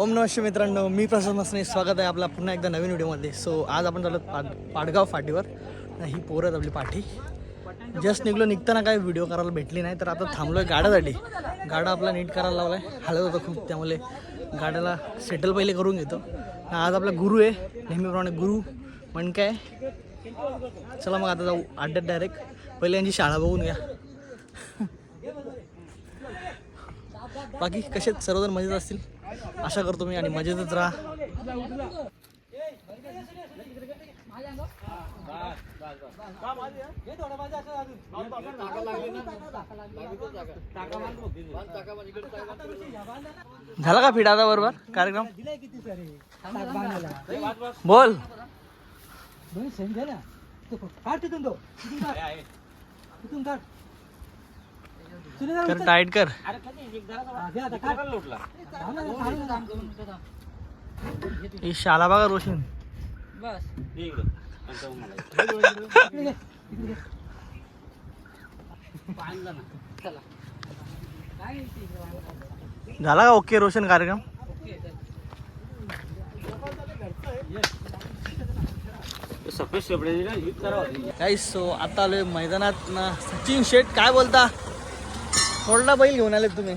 ओम नमस्ते मित्रांनो मी प्रसाद मसने स्वागत आहे आपला पुन्हा एकदा नवीन व्हिडिओमध्ये. सो आज आपण चाललो पाड पाडगाव फाटीवर. ही पोरं आहेत आपली पाठी. जस्ट निघलो निघताना काय व्हिडिओ करायला भेटली नाही तर आता थांबलो आहे गाड्यासाठी. गाडा आपला नीट करायला लावला आहे हलत होता खूप त्यामुळे गाड्याला सेटल पहिले करून घेतो. आज आपला गुरु आहे नेहमीप्रमाणे गुरु म्हण काय चला मग आता जाऊ अड्ड्यात डायरेक्ट पहिले यांची शाळा बघून घ्या. बाकी कसे आहेत? सर्वजण मजेत असतील? आशा करतो मी आणि मजेतच राहा. झाला का फिट आता बरोबर कार्यक्रम? बोल. कर टाईट कर. ही शाला बघा रोशन. झाला का ओके रोशन कार्यक्रम? सो आता आलोय मैदानात ना सचिन शेठ काय बोलता? थोडा बैल घेऊन आले तुम्ही.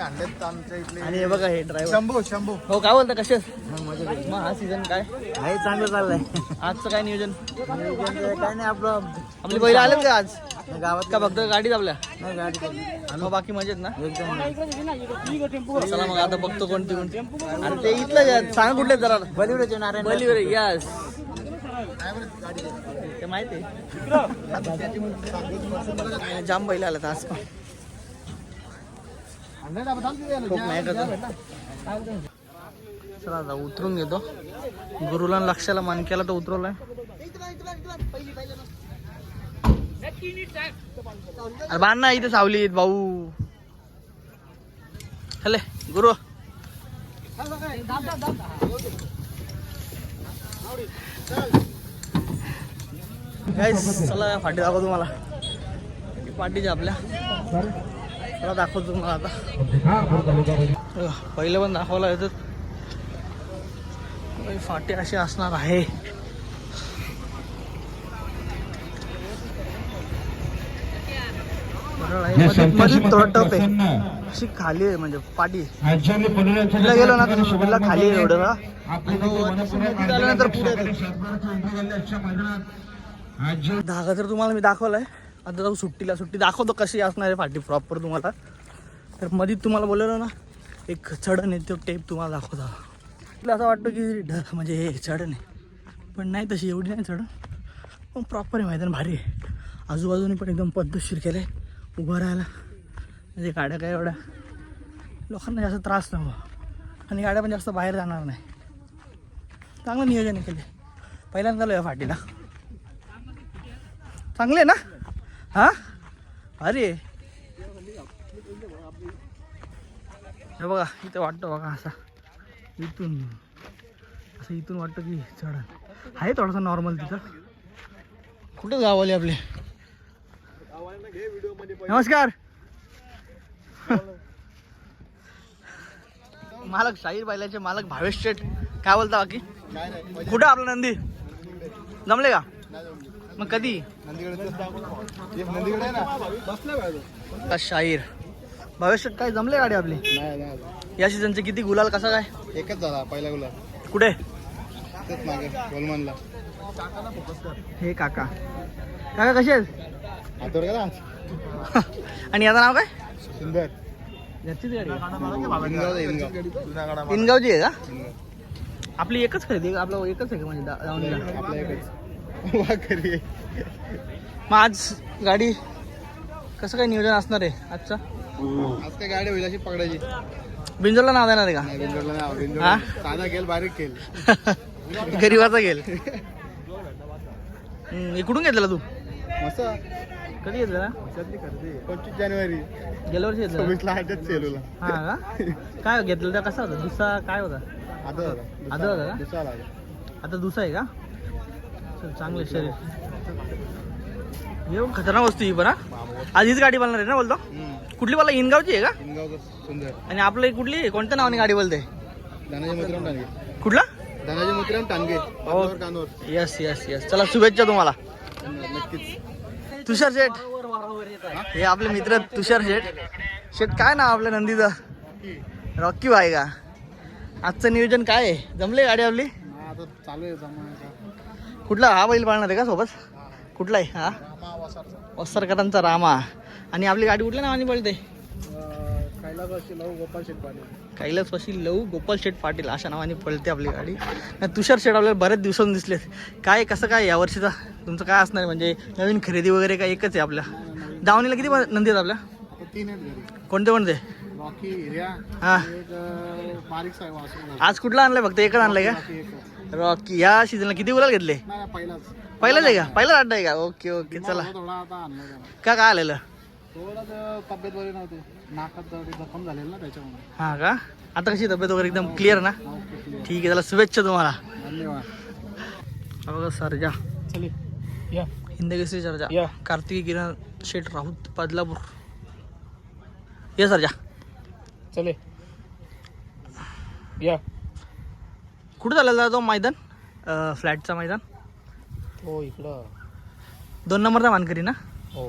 आणलेत आमच्या इथले आणि हे बघा हे ड्रायव्हर शंभू शंभू. हो काय बोलता कसे मग हा सीझन काय? आहे चांगलं चाललंय. आजचं काय नियोजन? काय नाही आपलं आपली बैल आलेत का आज? गावात का फक्त गाडीत आपल्या? नाही गाडी मग बाकी मजेत ना? एकदम चला मग आता बघतो कोणती कोणती. अरे ते इथलं सांग कुठले जरा. बलिवडे नारायण बलीवर यस ते माहिती आहे. जाम बैल आला आज. पण नाही चला आता उतरून घेतो. गुरुला लक्षाला लक्षाला मानक्याला तर उतरवलाय. अरे बाण ना इथे सावलीत भाऊ. हॅले गुरु. काय चला फाटी दाखव तुम्हाला. फाटी पाटीच्या आपल्या. चला दाखवतो तुम्हाला आता. पहिलं पण दाखवला येतं फाटी अशी असणार आहे. अशी खाली आहे म्हणजे पाटी. तिला गेलो ना तर खाली आहे एवढं. पुढे. धागा तर तुम्हाला मी दाखवलाय. आता जाऊ सुट्टीला. सुट्टी दाखवतो कशी असणार आहे फाटी प्रॉपर तुम्हाला. तर मध्ये तुम्हाला बोललेलो ना एक चढण आहे तो टेप तुम्हाला दाखवता. तुला असं वाटतं की ढ म्हणजे हे चढण आहे. पण नाही तशी एवढी नाही चढण. पण प्रॉपर आहे मैदान भारी आहे. आजूबाजूने पण एकदम पद्धतशीर केलं आहे उभं राहायला. म्हणजे गाड्या काय एवढ्या. लोकांना जास्त त्रास नको. आणि गाड्या पण जास्त बाहेर जाणार नाही. चांगलं नियोजन आहे केले पहिल्यांदा आलो या फाटीला चांगले ना? हा? अरे. हे बघा इथं वाटतं बघा असा. इथून. असं इथून वाटतं की चढ. आहे थोडासा नॉर्मल तिथं. कुठं गावाले आपले? नमस्कार. मालक शाहीर बायलाचे मालक भावेश शेठ. काय बोलता बाकी? कुठं आपला नंदी? जमले का? मग कधी? शाहीर. भावेश काय जमले गाडी आपली? नाही नाही या सीझनचे किती गुलाल कसा काय? एकच झाला पहिला गुलाब कुठे? तेच मागे गोलमानला. हे काका. काका कसे आणि याचं नाव काय? सुंदर इनगावची आहे. का. आपली एकच खरेदी आपलं एकच आहे का म्हणजे मग आज गाडी कसं काय नियोजन असणार आहे आजचं? आज काय गाडी होईल अशी पकडायची. बिंजोरला नाव देणार आहे नाही हा? बिंदोडला साधा गेल बारीक केल का गरीबाचा गेल हम्म, हे कुठून घेतलेला तू? मस्त. कधी घेतलेला? पंचवीस जानेवारी. गेल्या वर्षी घेतलेला? सेलूला हा का? काय घेतलेला कसा होता? दुसरा काय होता? आता झाला का? दुसरा आला. आता दुसरा आहे का? चांगलं शरीर. येऊन खतरनाक वस्तू ही पण हा? आज हीच गाडी बोलणार आहे ना बोलतो. कुठली बोला इनगावची आहे का? सुंदर. आणि आपलं कुठली? कोणत्या नावाने गाडी बोलते? धनाजी मोतीराम टांगे कुठला? धनाजी मोतीराम टांगे कानोर यस यस यस चला शुभेच्छा तुम्हाला. नक्कीच. तुषार शेठ. हे? आपले मित्र तुषार शेठ. शेठ काय नाव आपल्या नंदीचं? रॉकी. भाई का? आजचं नियोजन काय आहे? जमले गाडी आपली? आता चालू आहे जमा. कुठला? हा बैल पाळणार आहे का सोबत? कुठला आहे? हा? वसरकरांचा रामा. आणि आपली गाडी कुठल्या नावाने पळते? शेटपाडे कैलासवासी लव गोपाल शेठ पाटील अशा नावाने पळते आपली गाडी. तुषार शेठ आपल्याला बरेच दिवसांनी दिसलेत काय कसं काय या वर्षीचा? तुमचं काय असणार म्हणजे नवीन खरेदी वगैरे काय एकच आहे आपल्या दावणीला किती नंदी आहेत आपल्या? कोणते कोणते? हा. आज कुठला आणलाय? फक्त एकच आणलाय का? रॉकी या सीझनला किती गुलाल घेतले? पहिलाच. पहिलाच आहे का? पहिलाच अड्डा आहे का? ओके ओके चला. त्याला का काय आलेलं? थोडा तब्येत नव्हती. नाकात जखम झालेली ना त्याच्यामुळे. हा का? आता कशी तब्येत वगैरे एकदम क्लिअर ना? ठीक आहे चला शुभेच्छा तुम्हाला. धन्यवाद. बघा सरजा. चले या. हिंदकेसरी सरजा. या. कार्तिकी किरण शेठ राऊत बदलापूर. ये सरजा. चले. या. कुठं झालेला तो मैदान? अं, फ्लॅटचा मैदान? हो इकडं. दोन नंबरचा मानकरी ना? हो.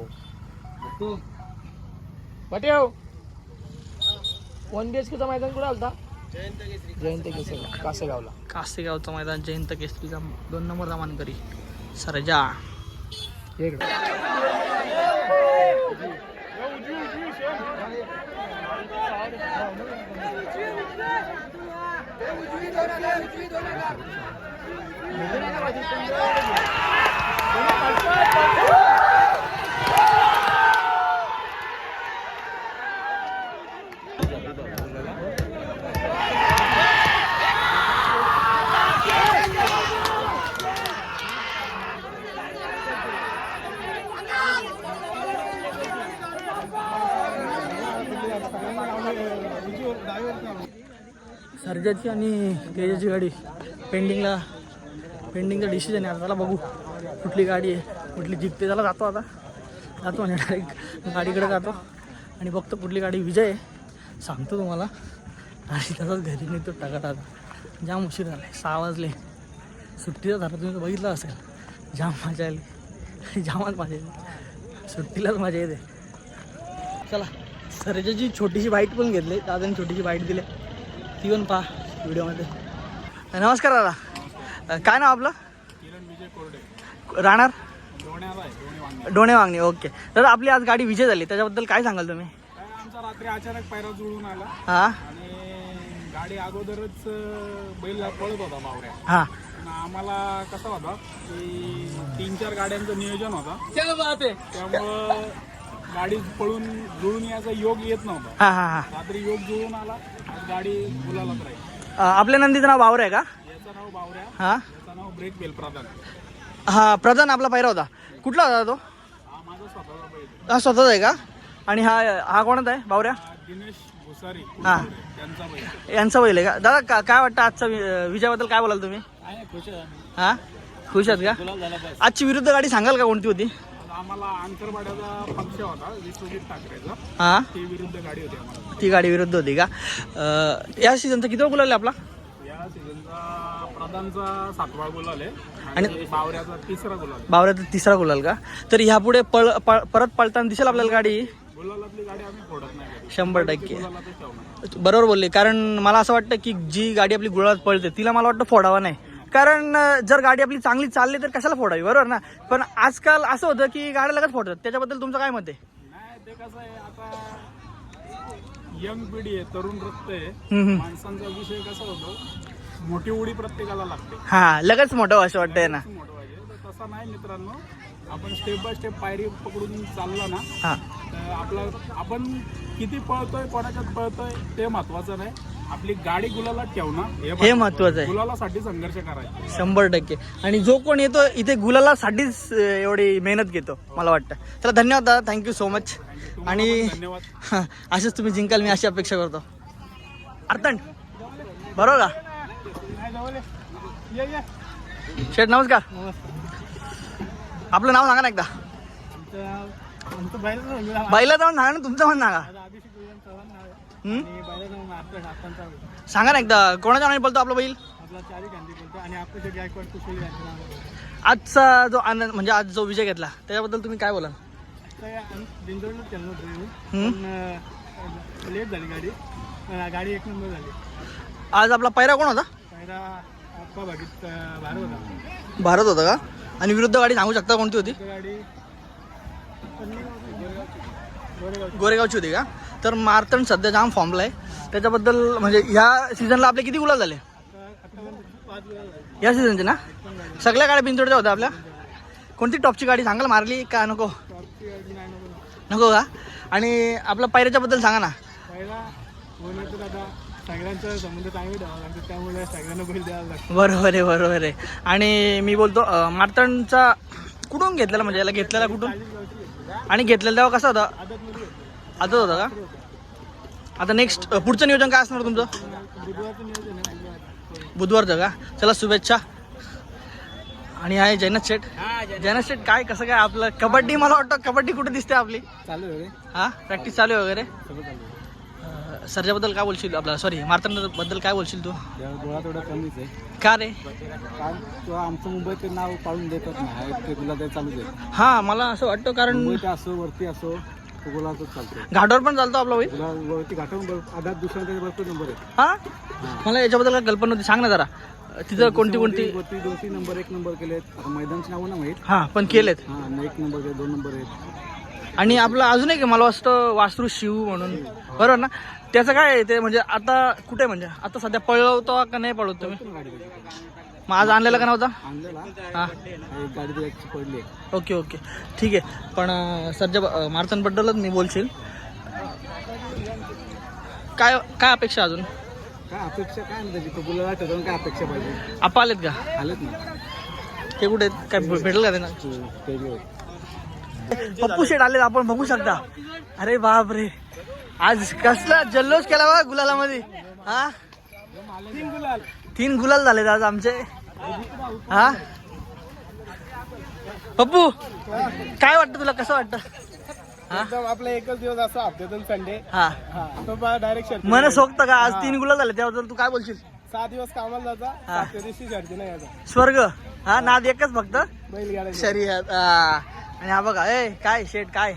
पटेव वन बी एच केचा मैदान कुठे आलता? जयंत केसरी कासेगावला. कासेगावचं मैदान जयंत केसरीचा दोन नंबरचा मानकरी. सरजा. Thank you. बाकी आणि तेजाची गाडी. पेंडिंगला पेंडिंगचा डिसिजन आहे आता. त्याला बघू. कुठली गाडी आहे कुठली जिंकते. त्याला जातो आता. जातो म्हणजे डायरेक्ट गाडीकडे जातो. आणि बघतो कुठली गाडी विजय आहे. सांगतो तुम्हाला. आणि तसंच घरी नेतो टाका टाका जाम उशीर झाला आहे सहा वाजले. सुट्टीचा झाला. तुम्ही बघितलं असेल. जाम मजा आली. जामच मजा येते. सुट्टीलाच मजा येते. चला. सरजाची छोटीशी बाईट पण घेतली. दादाने छोटीशी बाईट दिली. ती पण पहा. व्हिडिओमध्ये. नमस्कार दादा. काय नाव आपलं? किरण विजय कोरडे. राहणार? डोणे वागणे ओके. तर आपली आज गाडी विजय झाली त्याच्याबद्दल काय सांगाल तुम्ही? काय आमचा रात्री अचानक पायरा जुळून आला. हां. आणि गाडी अगोदरच बैल पळत होता बावऱ्या हां. आणि आम्हाला कसा होता की तीन चार गाड्यांचं नियोजन होता. त्यामुळं गाडी पळून जुळून याचा योग येत नव्हता. हां हां हां. रात्री योग जुळून आला गाडी गुलालात राहील. आपल्या नंदीचं नाव बावर आहे का? याचं नाव बावऱ्या हां? याचं नाव ब्रेक बेल प्रधान. हां प्रधान आपला पहिला होता. कुठला होता तो? हा माझा स्वतःचा बैल आहे. हा स्वतःच आहे का? आणि हा हा कोणाचा आहे बावऱ्या? हा दिनेश भुसारी. हा. त्यांचा बैल. यांचा बैल आहे का? दादा का काय वाटतं आजचा वि- विजयाबद्दल काय बोलाल तुम्ही? आहे खुश आहे. हां? खुश आहेत का? झाला आजची विरुद्ध गाडी सांगाल का कोणती होती? आम्हाला आंतरवाड्याचा पक्ष होता विश्वजित ठाकरेचा. हां? ती विरुद्ध गाडी होती आम्हाला. ती गाडी विरुद्ध होती का? अं, या सीझनचा किती वेळ गुलाल आपला? या सीझनचा प्रधानचा सातवा गुलाल आहे आणि बावऱ्याचा तिसरा गुलाल आहे. बावऱ्याचा तिसरा गुलाल का? तर ह्यापुढे पळ पळ- परत पळताना दिसेल आपल्याला गाडी? गुलालातली गाडी आम्ही फोडत नाही कधी. शंभर टक्के. गुलालातच ठेवणार. बरोबर बोलले. कारण मला असं वाटतं की जी गाडी आपली गुळात पळते तिला मला वाटतं फोडावा नाही. कारण जर गाडी आपली चांगली चालली तर कशाला फोडावी? बरोबर ना? पण आजकाल असं होतं की गाड्या लगेच फोडतात. त्याच्याबद्दल तुमचं काय मत आहे? नाही ते कसं आहे आता यंग पिढी आहे तरुण रक्त आहे. हम्म. माणसांचा विषय कसा होतो मोठी उडी प्रत्येकाला लागते. हा लगेच मोठं असं वाटतंय ना? मोठं पाहिजे तर तसा नाही मित्रांनो आपण स्टेप बाय स्टेप पायरी पकडून चाललो ना हा. तर आपला आपण किती पळतोय कोणाच्यात पळतोय ते महत्वाचं नाही. आपली गाडी गुलाला ठेवणं हे महत्वाचं आहे. गुलालासाठी संघर्ष करायचा. शंभर टक्के. आणि जो कोण येतो इथे गुलालासाठीच एवढी मेहनत घेतो मला वाटतं. चला धन्यवाद दादा. थँक्यू सो मच आणि धन्यवाद. असेच तुम्ही जिंकाल मी अशी अपेक्षा करतो. अर्थन बरोबर का? शेठ नमस्कार. आपलं नाव सांगा ना एकदा. बैला जाऊन सांगा ना तुमचं पण सांगा? सांगा ना एकदा कोणाच्या नावाने बोलतो आपला बैल? आजचा जो आनंद म्हणजे आज जो विजय घेतला त्याच्याबद्दल तुम्ही काय बोलाल? लेट झाली गाडी. गाडी एक नंबर झाली. आज आपला पैरा कोण होता? भारत होता. का? आणि विरुद्ध गाडी सांगू शकता कोणती होती? गोरेगावची होती का? तर मारतण सध्या जाम फॉर्मला आहे. त्याच्याबद्दल म्हणजे ह्या सीझनला आपले किती गुलाल झाले. या सीझनचे ना? सगळ्या गाड्या बिनतोडच्या होत्या आपल्या. कोणती टॉपची गाडी? सांगाल मारली का नको? नको का? आणि आपल्या पायऱ्याच्याबद्दल सांगा ना. बरोबर आहे बरोबर आहे. आणि मी बोलतो मारतणचा कुठून घेतलेला? म्हणजे याला घेतलेला कुठून? आणि घेतलेला तेव्हा कसा होता? आताच होता का? आता नेक्स्ट पुढचं नियोजन काय असणार तुमचं? बुधवारचं का? चला शुभेच्छा. आणि आहे जैनथ शेठ. जैनथ शेठ काय कसं काय आपलं? कबड्डी मला वाटतं कबड्डी कुठे दिसते आपली? चालू हा? प्रॅक्टिस चालू आहे वगैरे? चालू सरजाबद्दल काय बोलशील आपला? सॉरी मारतंडाबद्दल काय बोलशील तू? थोडा कमीच आहे. का रे? आमचं मुंबईचं नाव पाळून देतात नाही. ते गुला ते आहे. हा मला असं वाटतं कारण असो वरती असो गुलाबच चालतो घाटावर पण चालतो आपला बैल आधार दुसरा भरपूर नंबर आहे हा? मला याच्याबद्दल काय कल्पना होती सांग ना जरा. तिथं कोणती कोणती वरती दोन तीन नंबर एक नंबर केलेत. आता मैदानची नावं ना माहीत? हा पण केलेत. हा एक नंबर केले दोन नंबर आहेत. आणि आपलं अजून एक मला वाटतं वासरू शिव म्हणून. बरोबर ना? त्याचं काय आहे ते म्हणजे आता कुठे म्हणजे? आता सध्या पळवतो का नाही पळवतो तुम्ही. मग आज आणलेला का नव्हता? आणलेला. हा. एक गाडी त्याची पडली. आहे ओके ओके. ठीक आहे. पण सरजा मारतनबद्दलच मी बोलशील. काय काय अपेक्षा अजून? काय अपेक्षा काय ना त्याची तो गुलाला ठरवून काय अपेक्षा पाहिजे? आपा आलेत का? आलेत ना. ते कुठे आहेत? काय भे- भेटेल का त्यांना? पप्पू शेट आले आपण बघू शकता. अरे बाप रे आज कसला जल्लोष केला बा गुलालामध्ये. हा? तीन गुलाल. तीन गुलाल झाले आज आमचे. हा? पप्पू काय वाटतं तुला? कसं वाटतं? एकदम आपला एकच दिवस असा हप्त्यातून संडे हा. हा तो डायरेक्ट मन सोबत का? आज तीन गुलाल झाले त्याबद्दल तू काय बोलशील? सहा दिवस कामाला जाता हा. सातव्या दिवशी नाही यायचा स्वर्ग. हा नाद एकच फक्त. बैलगाड्या शर्यत हा. आणि हा बघा ए काय शेट काय?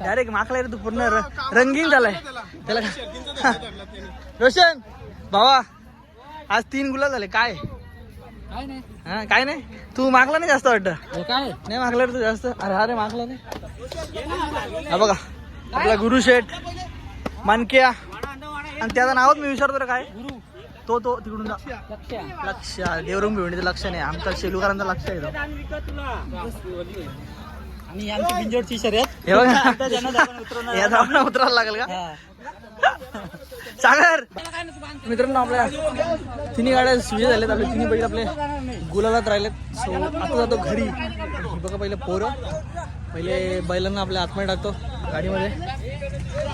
डायरेक्ट माकला रे तू पूर्ण र- रंगीन झालाय. त्याला? रोशन भावा आज तीन गुलाल झाले काय? हा काय नाही? तू मागला नाही जास्त वाटतं? काय? नाही मागला रे तू जास्त? अरे अरे मागला नाही. हा बघा. आपला गुरु शेठ मानक्या आणि त्याचं नावच मी विचारतो रे काय? तो तो तिकडून. लक्ष देवरुंग भिवणीचं लक्ष नाही. आमचा शेलूकरांचं लक्ष आहे तो. आणि यांची बिंजोडची शर्यत हे बघा. उतरावं लागेल का? सागर! मित्रांनो आपल्या तिन्ही गाड्या सुविधा झाल्यात. आपले तिन्ही बैल आपले गुलालात राहिलेत. सो आता जातो घरी. बघा पहिले पोरं. पहिले बैलांना आपल्या आतमध्ये टाकतो गाडीमध्ये.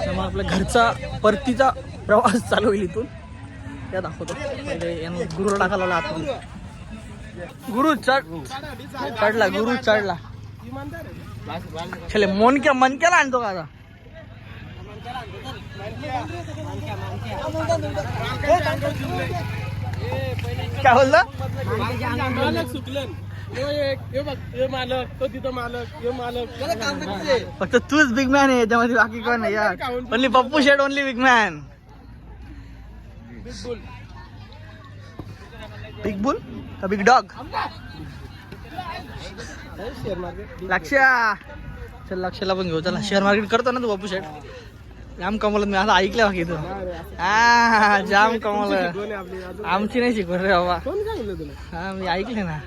तर मग आपल्या घरचा परतीचा प्रवास चालू होईल इथून. त्या दाखवतो. पहिले यांना गुरुला टाकायला लावला आतमध्ये. गुरु चढ. चढला गुरु चढला. चले मन मनक्याला आणतो का आता. काय बोलला? सुकलन मालक तो तिथं मालक मालक फक्त तूच बिग मॅन आहे याच्यामध्ये बाकी कोण नाही यार. Only Pappu shade only big man big bull का बिग डॉग लक्ष्या. चल लक्षला पण घेऊ चला. शेअर मार्केट करतो ना तू पप्पू शेड जाम कमवलं मी आता ऐकलं बाकी तू हा जाम अजून आमची नाही शिकवत रे बाबा. हा मी ऐकले ना.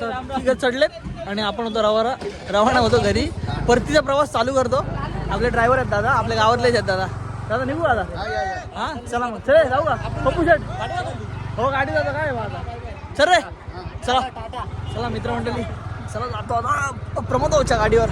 तिघं चढलेत आणि आपण होतो रवाना रवाना होतो घरी. परतीचा प्रवास चालू करतो. आपले ड्रायव्हर आहेत दादा. आपल्या गावातलेच आहेत दादा. दादा निघू दादा हा चला मग. चल जाऊ का? पप्पू शेट हो गाडी जातो. काय आता? चल रे. चला. चला मित्रमंडळी. चला जातो आता. प्रमोद गाडीवर.